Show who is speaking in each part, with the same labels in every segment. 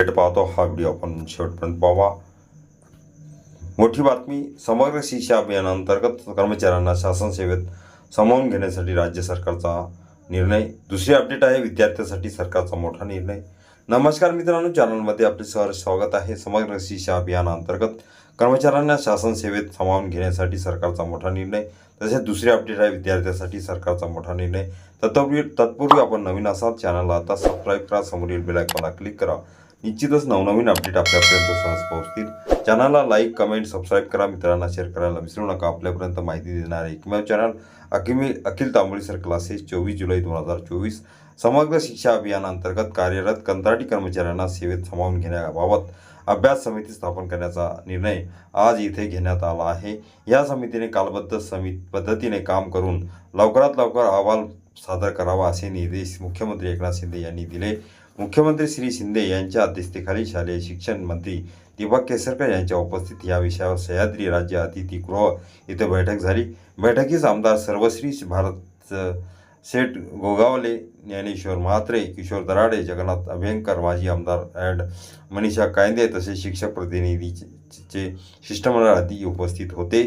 Speaker 1: भेट पाहतो हा व्हिडिओ आपण शेवटपर्यंत पाहावा. मोठी बातमी समग्र शिक्षा अभियानांतर्गत कर्मचाऱ्यांना शासन सेवेत सामावून घेण्यासाठी राज्य सरकारचा निर्णय. दुसरी अपडेट आहे विद्यार्थ्यांसाठी सरकारचा मोठा निर्णय. नमस्कार मित्रांनो चॅनलमध्ये आपले सहर्ष स्वागत आहे. समग्र शिक्षा अभियानांतर्गत कर्मचाऱ्यांना शासन सेवेत सामावून घेण्यासाठी सरकारचा मोठा निर्णय. तसेच दुसरी अपडेट आहे विद्यार्थ्यांसाठी सरकारचा मोठा निर्णय. तत्पूर्वी तत्पूर्वी आपण नवीन असाल चॅनलला आता सबस्क्राईब करा समोरील बेलायकॉनला क्लिक करा. निश्चितच नवनवीन अपडेट आपल्यापर्यंत सहज पोहोचतील. चॅनलला लाईक कमेंट सबस्क्राईब करा. मित्रांना शेअर करायला विसरू नका. आपल्यापर्यंत माहिती देणारे एकमेव चॅनल अकिमी अखिल तांबोळी सर क्लासेस चोवीस जुलै दोन हजार चोवीस. समग्र शिक्षा अभियानांतर्गत कार्यरत कंत्राटी कर्मचाऱ्यांना सेवेत सामावून घेण्याबाबत अभ्यास समिती स्थापन करण्याचा निर्णय आज इथे घेण्यात आला आहे. या समितीने कालबद्ध समित पद्धतीने काम करून लवकरात लवकर अहवाल सादर करावा असे निर्देश मुख्यमंत्री एकनाथ शिंदे यांनी दिले. मुख्यमंत्री श्री शिंदे यांच्या अध्यक्षतेखाली शालेय शिक्षण मंत्री दीपक केसरकर यांच्या उपस्थित या विषयावर सह्याद्री राज्य अतिथीगृह इथे बैठक झाली. बैठकीस आमदार सर्वश्री भारत अ, शेठ गोगावले ज्ञानेश्वर म्हात्रे किशोर दराडे जगन्नाथ अभ्यंकर माजी आमदार अँड मनीषा कायंदे तसेच शिक्षक प्रतिनिधीचे शिष्टमंडळ आदी उपस्थित होते.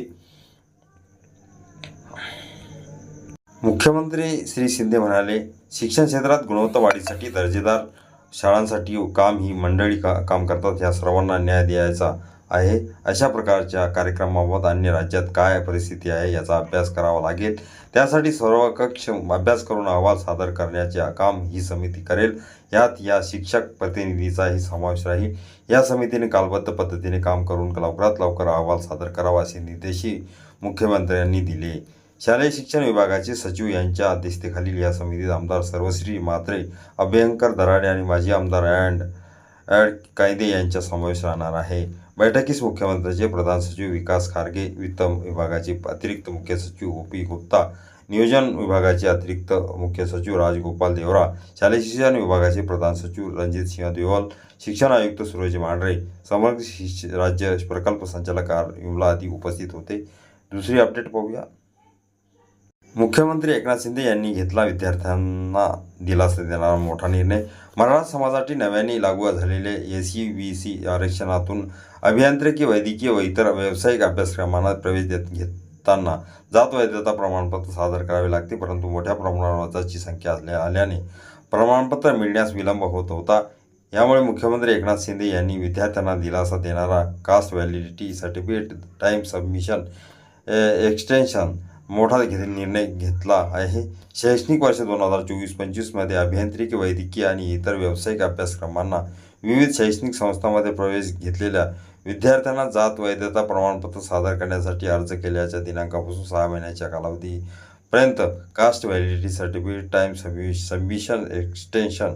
Speaker 1: मुख्यमंत्री श्री शिंदे म्हणाले शिक्षण क्षेत्रात गुणवत्ता वाढीसाठी दर्जेदार शाळांसाठी काम ही मंडळी का काम करतात ह्या सर्वांना न्याय द्यायचा आहे. अशा प्रकारच्या कार्यक्रमाबाबत अन्य राज्यात काय परिस्थिती आहे याचा अभ्यास करावा लागेल. त्यासाठी सर्व कक्ष अभ्यास करून अहवाल सादर करण्याचे काम ही समिती करेल. यात या शिक्षक प्रतिनिधीचाही समावेश राहील. या समितीने कालबद्ध पद्धतीने काम करून लवकरात लवकर अहवाल सादर करावा असे निर्देशही मुख्यमंत्र्यांनी दिले. शालेय शिक्षण विभागाचे सचिव यांच्या अध्यक्षतेखालील या समितीत आमदार सर्वश्री मात्रे अभ्यंकर दराडे आणि माजी आमदार अँड ॲड कायदे यांचा समावेश राहणार आहे. बैठकीस मुख्यमंत्र्यांचे प्रधान सचिव विकास खारगे वित्त विभागाचे अतिरिक्त मुख्य सचिव ओ पी गुप्ता नियोजन विभागाचे अतिरिक्त मुख्य सचिव राजगोपाल देवरा शालेय शिक्षण विभागाचे प्रधान सचिव रणजित सिंह देवल शिक्षण आयुक्त सूरज मांढरे समग्र शिक्ष राज्य प्रकल्प संचालक आर. विमला आदी उपस्थित होते. दुसरी अपडेट पाहूया. मुख्यमंत्री एकनाथ शिंदे यांनी घेतला विद्यार्थ्यांना दिलासा देणारा मोठा निर्णय. मराठा समाजासाठी नव्याने लागू झालेले एस सी बी सी आरक्षणातून अभियांत्रिकी वैद्यकीय व इतर व्यावसायिक अभ्यासक्रमांना प्रवेश देत घेताना जात वैधता प्रमाणपत्र सादर करावे लागते परंतु मोठ्या प्रमाणावर अर्जाची संख्या असल्या आल्याने प्रमाणपत्र मिळण्यास विलंब होत होता. यामुळे मुख्यमंत्री एकनाथ शिंदे यांनी विद्यार्थ्यांना दिलासा देणारा caste validity certificate time submission extension मोठा घे निर्णय घेतला आहे. शैक्षणिक वर्ष दोन हजार चोवीस पंचवीसमध्ये अभियांत्रिकी वैद्यकीय आणि इतर व्यावसायिक अभ्यासक्रमांना विविध शैक्षणिक संस्थांमध्ये प्रवेश घेतलेल्या विद्यार्थ्यांना जात वैधता प्रमाणपत्र सादर करण्यासाठी अर्ज केल्याच्या दिनांकापासून सहा महिन्याच्या कालावधीपर्यंत caste validity certificate time sub submission extension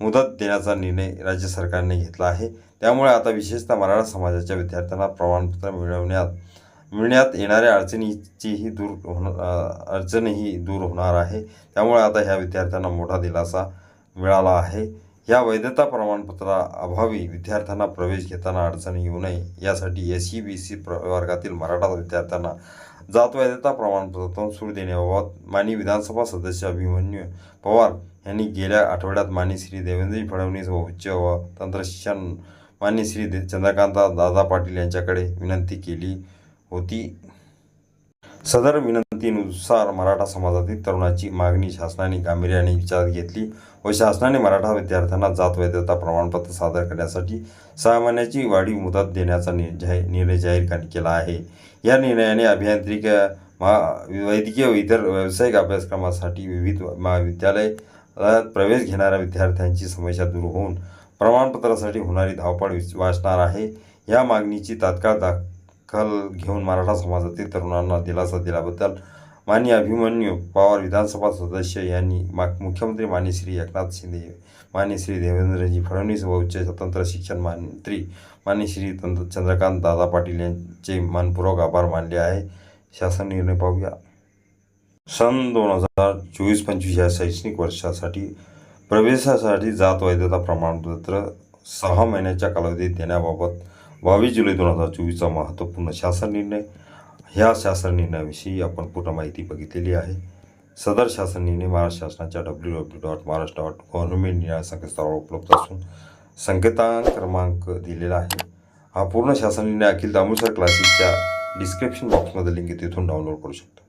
Speaker 1: मुदत देण्याचा निर्णय राज्य सरकारने घेतला आहे. त्यामुळे आता विशेषतः मराठा समाजाच्या विद्यार्थ्यांना प्रमाणपत्र मिळवण्यात मिळण्यात येणाऱ्या अडचणीचीही दूर होणार अडचणही दूर होणार आहे. त्यामुळे आता ह्या विद्यार्थ्यांना मोठा दिलासा मिळाला आहे. या वैधता प्रमाणपत्रा अभावी विद्यार्थ्यांना प्रवेश घेताना अडचण येऊ नये यासाठी एस सी बी सी वर्गातील मराठा विद्यार्थ्यांना जात वैधता प्रमाणपत्रातून सूट देण्याबाबत मानी विधानसभा सदस्य अभिमन्यू पवार यांनी गेल्या आठवड्यात मानी श्री देवेंद्र फडणवीस व उच्च व तंत्रशिक्षण मान्य श्री दे- चंद्रकांता दादा पाटील यांच्याकडे विनंती केली. होती. सदर विनंतीनुसार मराठा समाजातील तरुणाची मागणी शासनाने गांभीर्याने विचारात घेतली व शासनाने मराठा विद्यार्थ्यांना जात वैधता प्रमाणपत्र सादर करण्यासाठी सहा महिन्याची वाढीव मुदत देण्याचा नि- निर्णय जाहीर केला आहे. या निर्णयाने अभियांत्रिकी महा वैद्यकीय व इतर व्यावसायिक अभ्यासक्रमासाठी विविध महाविद्यालयात प्रवेश घेणाऱ्या विद्यार्थ्यांची समस्या दूर होऊन प्रमाणपत्रासाठी होणारी धावपळ वाचणार आहे. या मागणीची तात्काळ दखल घेऊन मराठा समाजातील तरुणांना दिलासा दिल्याबद्दल माननीय अभिमन्यू पवार विधानसभा सदस्य यांनी मा मुख्यमंत्री मान्य श्री एकनाथ शिंदे मान्य श्री देवेंद्रजी फडणवीस व उच्च स्वतंत्र शिक्षण मंत्री मान्य श्री तंत्र चंद्रकांत दादा पाटील यांचे मनपूर्वक आभार मानले आहे. शासन निर्णय पाहूया. सन दोन हजार चोवीस पंचवीस या शैक्षणिक वर्षासाठी प्रवेशासाठी जात वैधता प्रमाणपत्र सहा महिन्याच्या कालावधीत देण्याबाबत बावीस जुलै दोन हजार चोवीसचा महत्त्वपूर्ण शासन निर्णय. ह्या शासन निर्णयाविषयी आपण पूर्ण माहिती बघितलेली आहे. सदर शासन निर्णय महाराष्ट्र शासनाच्या W W dot Maharashtra dot government निर्णय संकेतस्थळावर उपलब्ध असून संकेतांक क्रमांक दिलेला आहे. हा पूर्ण शासन निर्णय अखिल दामोदर क्लासेसच्या डिस्क्रिप्शन बॉक्समध्ये लिंक तिथून डाउनलोड करू शकता.